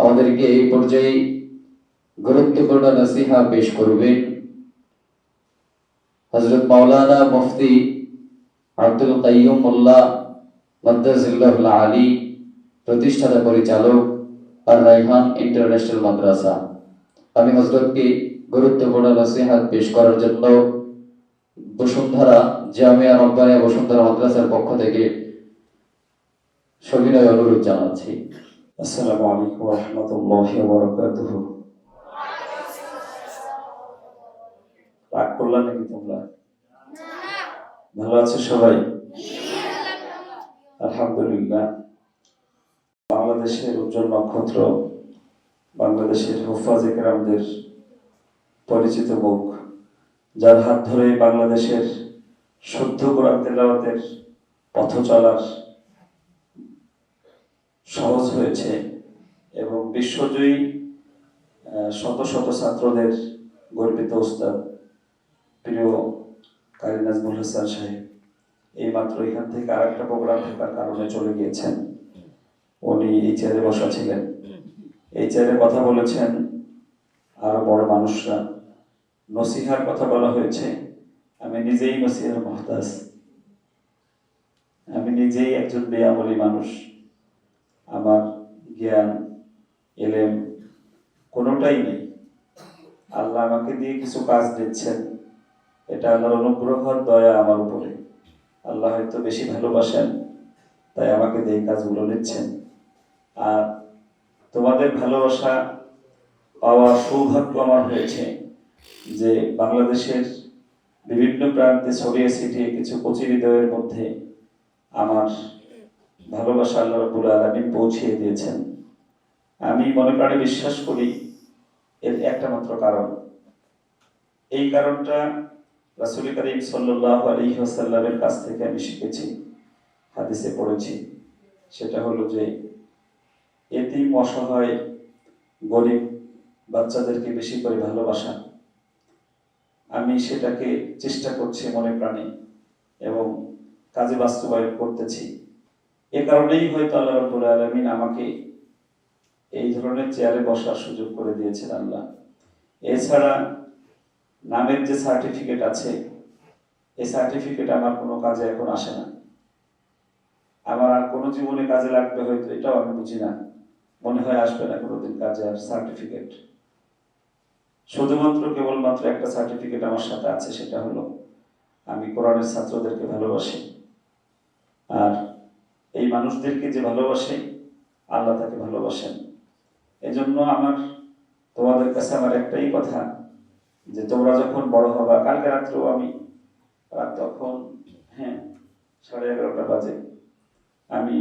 আমাদেরকে এই পর্যায়ে গুরুত্বপূর্ণ নসিহা পেশ করবেন। হজরত মাওলানা মুফতি আব্দুল কাইয়ুম মোল্লা মদ্দাজিল্লাহুল আলী, প্রতিষ্ঠাতা পরিচালক আর রাইহান ইন্টারন্যাশনাল মাদ্রাসা। আমি হজরতকে গুরুত্বপূর্ণ নসিহাত পেশ করার জন্য বসুন্ধরা জামিয়া রব্বানিয়া বসুন্ধরা মাদ্রাসার পক্ষ থেকে সবিনয় অনুরোধ জানাচ্ছি। আসসালামু আলাইকুম রহমতুল্লাহ বরকাতুহ। রাগ করলা নাকি তোমরা? ভালো আছো সবাই? বাংলাদেশের উজ্জ্বল নক্ষত্র, বাংলাদেশের হুফাজ একরামদের পরিচিত মুখ, যার হাত ধরে বাংলাদেশের শুদ্ধ কোরআন তেলাওয়াতের পথ চলার সহজ হয়েছে এবং বিশ্বজয়ী শত শত ছাত্রদের গর্বিত উস্তাদ প্রিয় কারি নাজমুল হাসান সাহেব। এই মাত্র এখান থেকে আর একটা প্রোগ্রাম থাকার কারণে চলে গিয়েছেন। উনি এই চেয়ারে বসা ছিলেন। এই চেয়ারে কথা বলেছেন আরও বড় মানুষরা। নসিহার কথা বলা হয়েছে, আমি নিজেই নসিহার মহতাজ। আমি নিজেই একজন বেয়ামলি মানুষ। আমার জ্ঞান, এলেম কোনোটাই নেই। আল্লাহ আমাকে দিয়ে কিছু কাজ দিচ্ছেন। এটা আল্লাহর অনুগ্রহ দয়া আমার উপরে। আল্লাহ হয়তো বেশি ভালোবাসেন, তাই আমাকে দিয়ে কাজগুলো নিচ্ছেন। আর তোমাদের ভালোবাসা পাওয়ার সৌভাগ্য আমার হয়েছে যে বাংলাদেশের বিভিন্ন প্রান্তে ছড়িয়ে ছিটিয়ে কিছু কচি হৃদয়ের মধ্যে আমার ভালোবাসা আল্লাহ রবুল আলমিন পৌঁছিয়ে দিয়েছেন। আমি মনে প্রাণে বিশ্বাস করি, এর একটা মাত্র কারণ। এই কারণটা রাসুল করিম সাল্লাহ আলী আসাল্লামের কাছ থেকে আমি শিখেছি, হাদিসে পড়েছি। সেটা হলো যে, এতিম অসহায়, গরিব বাচ্চাদেরকে বেশি করে ভালোবাসা। আমি সেটাকে চেষ্টা করছি মনে প্রাণে এবং কাজে বাস্তবায়ন করতেছি। এ কারণেই হয়তো আল্লাহ রব্বুল আলমিন আমাকে এই ধরনের চেয়ারে বসার সুযোগ করে দিয়েছেন আল্লাহ। এছাড়া নামের যে সার্টিফিকেট আছে, এই সার্টিফিকেট আমার কোনো কাজে এখন আসে না। আমার আর কোনো জীবনে কাজে লাগবে হয়তো, এটাও আমি বুঝি না। মনে হয় আসবে না কোনোদিন কাজে আর সার্টিফিকেট শুধুমাত্র কেবলমাত্র একটা সার্টিফিকেট আমার সাথে আছে, সেটা হলো আমি কোরআনের ছাত্রদেরকে ভালোবাসি। আর এই মানুষদেরকে যে ভালোবাসে, আল্লাহ তাকে ভালোবাসেন। এজন্য আমার, তোমাদের কাছে আমার একটাই কথা, যে তোমরা যখন বড় হবা, কালকে রাত্রেও আমি, রাত তখন হ্যাঁ সাড়ে এগারোটা বাজে, আমি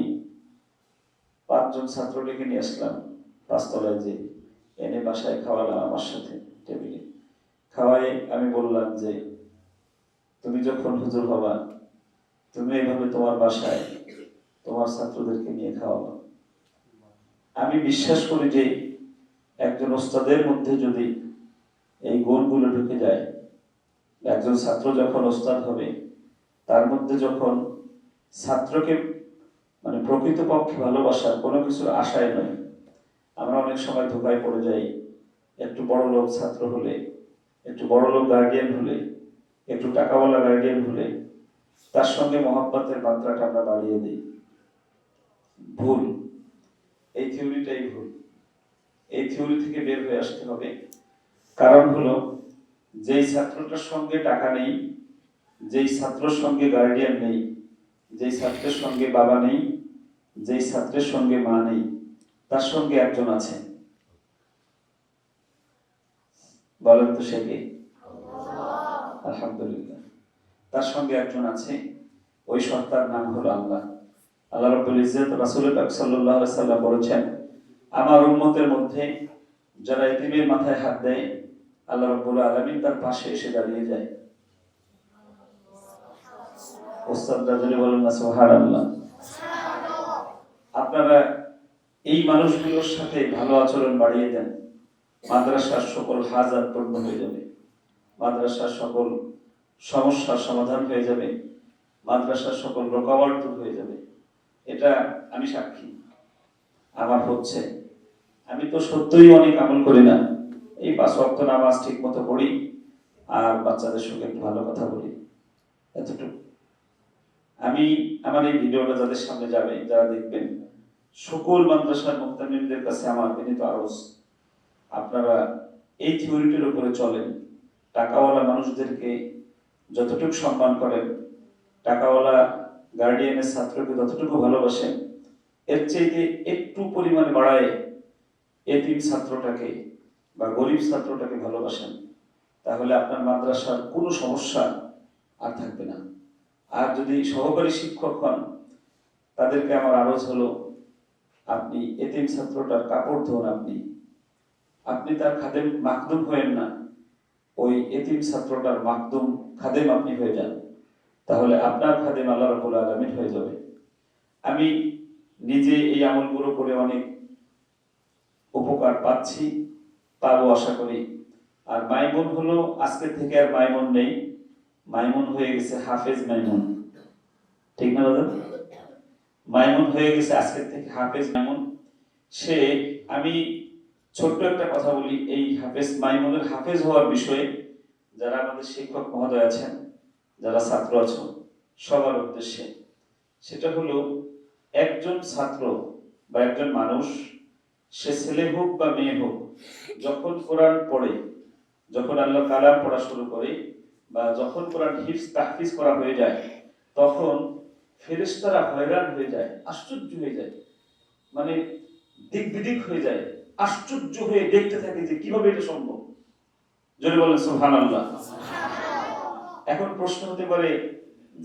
পাঁচজন ছাত্র ডেকে নিয়ে আসলাম পাঁচতলায় যে, এনে বাসায় খাওয়ালাম আমার সাথে, টেবিলে। খাওয়াই আমি বললাম যে, তুমি যখন হুজুর হবা, তুমি এইভাবে তোমার বাসায় তোমার ছাত্রদেরকে নিয়ে খাওয়াবো। আমি বিশ্বাস করি যে একজন ওস্তাদের মধ্যে যদি এই গুণগুলো ঢুকে যায়, একজন ছাত্র যখন ওস্তাদ হবে, তার মধ্যে যখন ছাত্রকে মানে প্রকৃতপক্ষে ভালোবাসার কোনো কিছুর আশায় নয়, আমরা অনেক সময় ধোকায় পড়ে যাই, একটু বড় লোক ছাত্র হলে, একটু বড় লোক গার্ডিয়ান হলে, একটু টাকাওয়ালা গার্ডিয়ান হলে, তার সঙ্গে মহাব্বতের মাত্রাটা আমরা বাড়িয়ে দিই। ভুল। এই থিওরিটাই ভুল। এই থিওরি থেকে বের হয়ে আসতে হবে। কারণ হলো, যেই ছাত্রটার সঙ্গে টাকা নেই, যেই ছাত্রর সঙ্গে গার্ডিয়ান নেই, যেই ছাত্রের সঙ্গে বাবা নেই, যেই ছাত্রের সঙ্গে মা নেই, তার সঙ্গে একজন আছে। বলেন তো সে আলহামদুলিল্লাহ। তার সঙ্গে একজন আছে। ওই সত্তার নাম হলো আল্লাহ। আল্লাহ রব্বুল ইজ্জত রাসূল পাক সাল্লাল্লাহু আলাইহি সাল্লাম বলেছেন, আমার উম্মতের মধ্যে যারা ইতিমের মাথায় হাত দেয়, আল্লাহ রব্বুল আলামিন তার পাশে এসে দাঁড়িয়ে যায়। ওস্তাদ রাজনী বলেন, না, সুবহানাল্লাহ। আপনারা এই মানুষগুলোর সাথে ভালো আচরণ বাড়িয়ে দেন, মাদ্রাসার সকল হাজার পূর্ণ হয়ে যাবে। মাদ্রাসার সকল সমস্যার সমাধান হয়ে যাবে। মাদ্রাসার সকল দূর হয়ে যাবে। এটা আমি সাক্ষী। আমার হচ্ছে, আমি তো সত্যই অনেক আমল করি না। এই পাঁচ ওয়াক্ত নামাজ ঠিক মতো পড়ি, আর বাচ্চাদের সঙ্গে একটু ভালো কথা বলি। এতটুকু। আমি, আমার এই ভিডিওটা যাদের সামনে যাবে, যারা দেখবেন, সকল মাদ্রাসার মুক্তামিমদের কাছে আমার বিনীত আরজ। আপনারা এই থিওরিটির উপরে চলেন। টাকাওয়ালা মানুষদেরকে যতটুকু সম্মান করেন, টাকাওয়ালা গার্ডিয়ানের ছাত্রকে যতটুকু ভালোবাসেন এর চাইতে একটু পরিমাণ বাড়ায় এতিম ছাত্রটাকে বা গরিব ছাত্রটাকে ভালোবাসেন, তাহলে আপনার মাদ্রাসার কোনো সমস্যা আর থাকবে না। আর যদি সহকারী শিক্ষক হন, তাদেরকে আমার আরজ হলো, আপনি এতিম ছাত্রটার কাপড় ধোন আপনি। আপনি তার খাদেম মাকদুম হয়েন না, ওই এতিম ছাত্রটার মাকদুম খাদেম আপনি হয়ে যান। তাহলে আপনার খাদেম আল্লাহ রাবুল আলমিন হয়ে যাবে। আমি নিজে এই আমলগুলো করে অনেক উপকার পাচ্ছি, পাবো আশা করি। আর মাইমুন হলো, আজকে থেকে আর মাইমুন নেই। মাইমুন হয়ে গেছে হাফেজ মাইমুন। ঠিক না দাদা মাইমুন হয়ে গেছে আজকের থেকে হাফেজ মাইমুন। সে, আমি ছোট্ট একটা কথা বলি, এই হাফেজ মাইমুনের হাফেজ হওয়ার বিষয়ে যারা আমাদের শিক্ষক মহোদয় আছেন যারা ছাত্র আছেন সবার উদ্দেশ্যে। সেটা হলো, একজন ছাত্র বা একজন মানুষ, সে ছেলে হোক বা মেয়ে হোক, যখন কোরআন পড়ে, যখন আল্লাহ কালাম পড়া শুরু করে, বা যখন কোরআন হিফজ, তাহফিজ করা হয়ে যায়, তখন ফেরেশতারা হয়রান হয়ে যায়, আশ্চর্য হয়ে যায়। মানে দিক বিদিক হয়ে যায়, আশ্চর্য হয়ে দেখতে থাকে যে কীভাবে এটা সম্ভব। যদি বলেন সুহান আল্লাহ এখন প্রশ্ন হতে পারে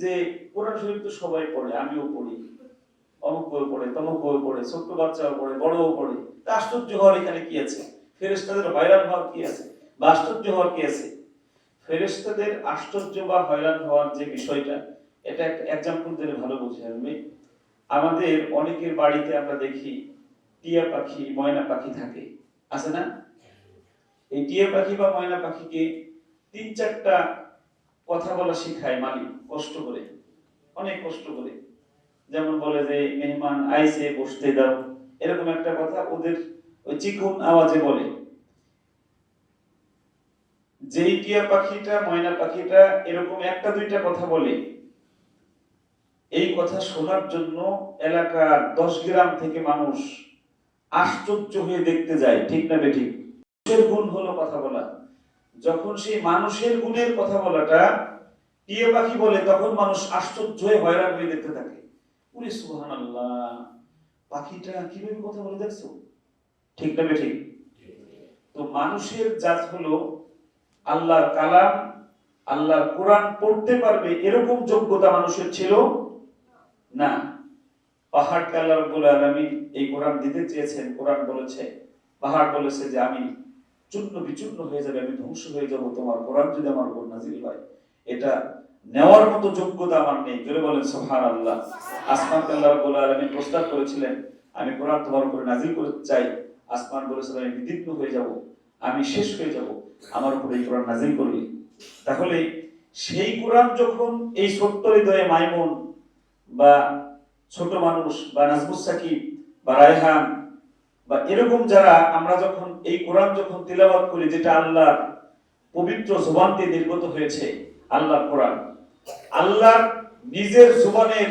যে কোরআন শরীফ তো সবাই পড়ে, আমিও পড়ি, অমুক বই পড়ে, তমুক বই পড়ে, ছোট্ট বাচ্চাও পড়ে, বড়ও পড়ে। তা আশ্চর্য হওয়ার এখানে কি আছে? ফেরেশতাদের হয়রান হওয়ার কি আছে? বা আশ্চর্য হওয়ার কি আছে? ফেরেশতাদের আশ্চর্য বা হয়রান হওয়ার যে বিষয়টা, এটা একটা এক্সাম্পল দিলে ভালো বুঝে আসবে। আমাদের অনেকের বাড়িতে আমরা দেখি, টিয়া পাখি, ময়না পাখি থাকে। আছে না? এই টিয়া পাখি বা ময়না পাখিকে তিন চারটা কথা বলা শিখায় মালিক, কষ্ট করে, অনেক কষ্ট করে। যেমন বলে যে, মেহমান আইসে বসতে দাও। এরকম একটা কথা ওদের ওই চিকুন আওয়াজে বলে। যেই টিয়া পাখিটা, ময়না পাখিটা, এরকম একটা, দুইটা কথা বলে। এই কথা শোনার জন্য এলাকার দশ গ্রাম থেকে মানুষ আশ্চর্য হয়ে দেখতে যায়, ঠিক না বেঠিক গুণ হলো কথা বলা। যখন সেই মানুষের গুণের কথা বলাটা টিয়া পাখি বলে, তখন মানুষ আশ্চর্য হয়ে হয়রান হয়ে দেখতে থাকে। উরে সুহান আল্লাহ পাখিটা কীভাবে কথা বলে দেখছ? ঠিক না বেঠিক? তো মানুষের জাত হলো আল্লাহর কালাম, আল্লাহর কোরআন পড়তে পারবে এরকম যোগ্যতা মানুষের ছিল না। পাহাড়কে আল্লাহ রব্বুল আলামিন এই কোরআন দিতে চেয়েছেন, কোরআন বলেছে, পাহাড় বলেছে যে আমি চূর্ণ বিচূর্ণ হয়ে যাবে, আমি ধ্বংস হয়ে যাব তোমার কোরআন যদি আমার উপর নাজিল হয়। এটা নেওয়ার মতো যোগ্যতা আমার নেই। জোরে বলেন সুবহান আল্লাহ আসমানকে আল্লাহ রব্বুল আলামিন প্রস্তাব করেছিলেন, আমি কোরআন তোমার উপরে নাজিল করতে চাই। আসমান বলেছিল, আমি বিদীর্ণ হয়ে যাব, আমি শেষ হয়ে যাব, আমার উপরে এই কোরআন নাজিল করলি তাহলে সেই কোরআন যখন এই সত্য হৃদয়ে মাইমুন বা ছোট মানুষ বা নাজমুস সাকিব বা রায়হান বা এরকম যারা আমরা যখন এই কোরআন যখন তিলাওয়াত করি, যেটা আল্লাহ পবিত্র জবান নির্গত হয়েছে, আল্লাহর কোরআন আল্লাহ নিজের জুবানের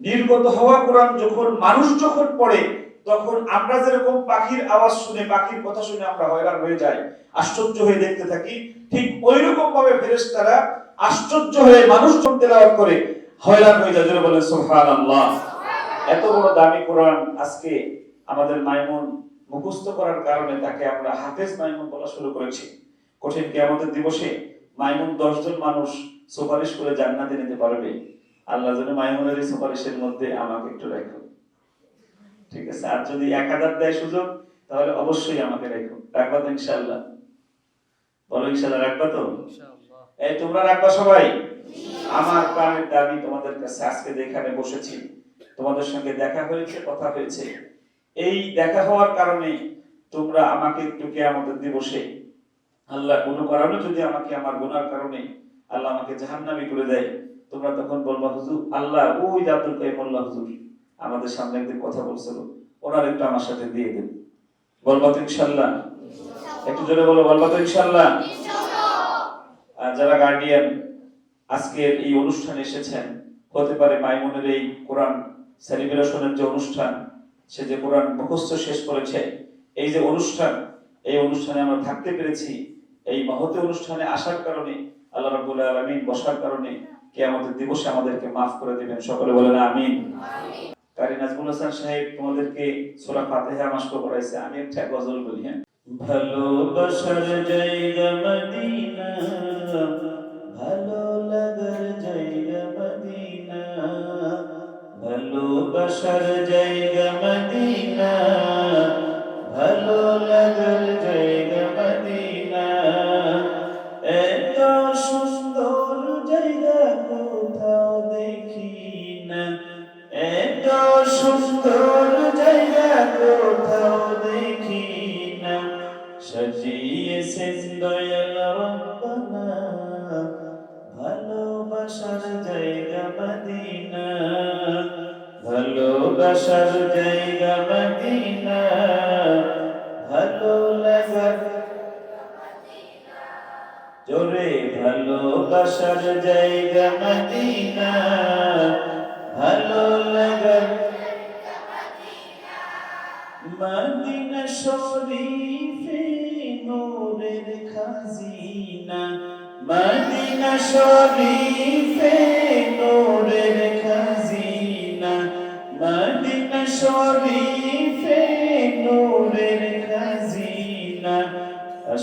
নির্গত হওয়া কোরআন যখন, মানুষ যখন পড়ে, তখন আমরা যেরকম পাখির আওয়াজ শুনে, পাখির কথা শুনে আমরা হয়রান হয়ে যাই, আশ্চর্য হয়ে দেখতে থাকি, ঠিক ওই রকম ভাবে ফেরেশতারা আশ্চর্য হয়ে মানুষ যখন তেলাওয়াত করে, হয়রান হয়ে যায় বলে সুবহানাল্লাহ। এত বড় দামি কোরআন আজকে আমাদের মাইমুন মুখস্থ করার কারণে তাকে আমরা হাফেজ মাইমুন বলা শুরু করেছি। কঠিন কিয়ামতের দিবসে মাইমুন দশজন মানুষ সুপারিশ করে জান্নাতে নিতে পারবে। আল্লাহ যেন মাইমুনের এই সুপারিশের মধ্যে আমাকে একটু রেখো ঠিক আছে? আর যদি এক হাজার দেয় সুযোগ তাহলে অবশ্যই আমাকে রেখো রাখবা তো ইনশাল্লাহ বলো ইনশাল্লাহ রাখবা তো? এই তোমরা রাখবা সবাই। আমার প্রাণের দাবি তোমাদের কাছে আজকে যেখানে বসেছি তোমাদের সঙ্গে দেখা হয়েছে কথা হয়েছে। এই দেখা হওয়ার কারণে তোমরা আমাকে একটু কেয়ামতের দিবসে আল্লাহ কোনো কারণে যদি আমাকে আমার গুনার কারণে আল্লাহ আমাকে জাহান্নামী করে দেয়, তোমরা তখন বলবা, হুজুর, আল্লাহ ওই আব্দুল কাইম আল্লাহ, হুজুর, আমাদের সামনে একদিন কথা বলছিল, ওনার একটু আমার সাথে দিয়ে দেন। বলব তো ইনশাল্লাহ একটু জোরে বলো, বলব তো ইনশাল্লাহ যারা গার্ডিয়ান আজকের এই অনুষ্ঠানে এসেছেন, হতে পারে মাইমুনের এই কোরআন সেলিব্রেশনের যে অনুষ্ঠান সে যে কোরআন মুখস্থ শেষ করেছে এই যে অনুষ্ঠান এই অনুষ্ঠানে আমরা থাকতে পেরেছি এই মহতে অনুষ্ঠানে আসার কারণে আল্লাহ রাব্বুল আলামিন বসার কারণে কে আমাদের দিবসে আমাদেরকে মাফ করে দেবেন। সকলে বলেন আমিন। কারি নাজমুল হাসান সাহেব তোমাদেরকে সূরা ফাতিহা মাস্ক করাইছে আমি একটা গজল বলি হ্যাঁ। ভালোবাসার জায়গা মদিনা। ভালোবাসার জায়গা মদিনা লাগার জোরে ভালোবাসার জায়গা মদিনা। ভালো লাগার মদিনা শরীফে নূরের খাজিনা। মদিনা শরীফে নূরের খাজিনা। মদিনা শরীফে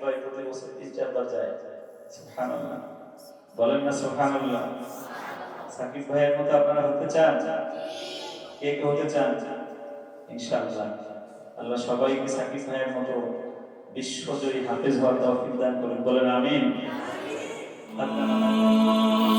প্রতি বছর যায় সুবহানাল্লাহ। বলেন না সুবহানাল্লাহ। সাকিব ভাইয়ের মতো আপনারা হতে চান? কে কে হতে চান? ইনশাআল্লাহ। আল্লাহ সবাইকে সাকিব ভাইয়ের মতো বিশ্বজয়ী হাফেজ হওয়ার তৌফিক দান করেন। বলেন আমিন। আল্লাহ